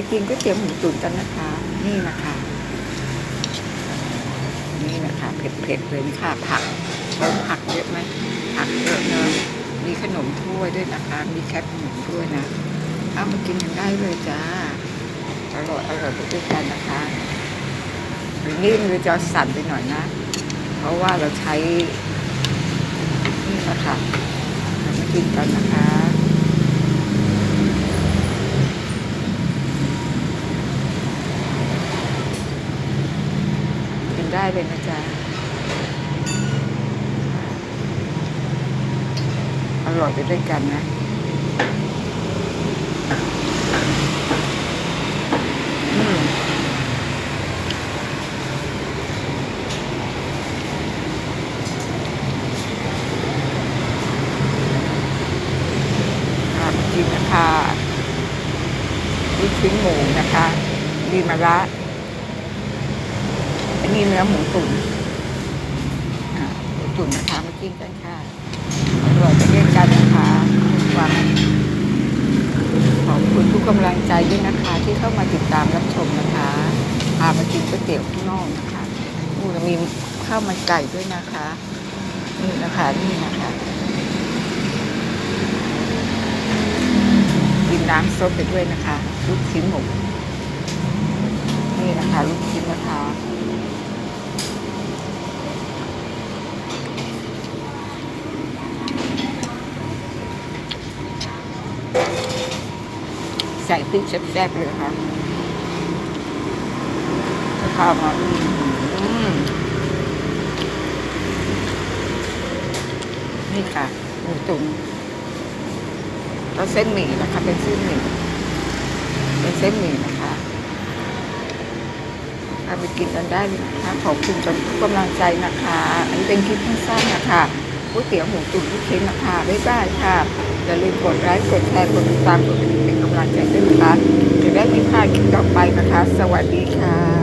มากินก๋วยเตี๋ยวหมูตุ๋นกันนะคะ นี่นะคะ นี่นะคะเผ็ดๆเลยค่ะผักผักเยอะไหมผักเยอะเนอะมีขนมถ้วยด้วยนะคะ มีแคปหมูด้วยนะเอามากินกันได้เลยจ้าอร่อยอร่อยไปด้วยกันนะคะหรือนี่มือจะสั่นไปหน่อยนะ เพราะว่าเราใช้นี่นะคะมากินกันนะคะ กิน ได้เลยนะจ๊ะ อร่อยไปด้วยกันนะอืมกินนะคะลูกชิ้นหมูนะคะดีมาระ อันนี้เนื้อหมูตุ๋นหมูตุ๋นนะคะมากินกันค่ะอร่อยไปด้วยกันนะคะทุกวันขอบคุณทุกกำลังใจด้วยนะคะ ที่เข้ามาติดตามรับชมนะคะพามากินก๋วยเตี๋ยวข้างนอกนะคะนู่นมีข้าวมันไก่ด้วยนะคะนี่นะคะนี่นะคะกินน้ำซดไปด้วยนะคะ ลูกชิ้นหมูนี่นะคะ ลูกชิ้นนะคะ ใส่พริกแซ่บๆเลยค่ะจะข้าวมาอืมนี่ค่ะหมูตุ๋นแล้วเส้นหมี่นะคะ เป็นเส้นหมี่เป็นเส้นหมี่นะคะเอาไปกินกันได้เลยนะคะ ขอบคุณทุกกำลังใจนะคะ อันนี้เป็นคลิปสั้นๆนะคะก๋วยเตี๋ยวหมูตุ๋นลูกชิ้นนะคะบ๊ายบายค่ะ อย่าลืมกดไลค์กดแชร์กดติดตามกดกระดิ่งเป็นกำลังใจด้วยนะคะจะได้ไม่พลาดคลิปต่อไปนะคะ สวัสดีค่ะ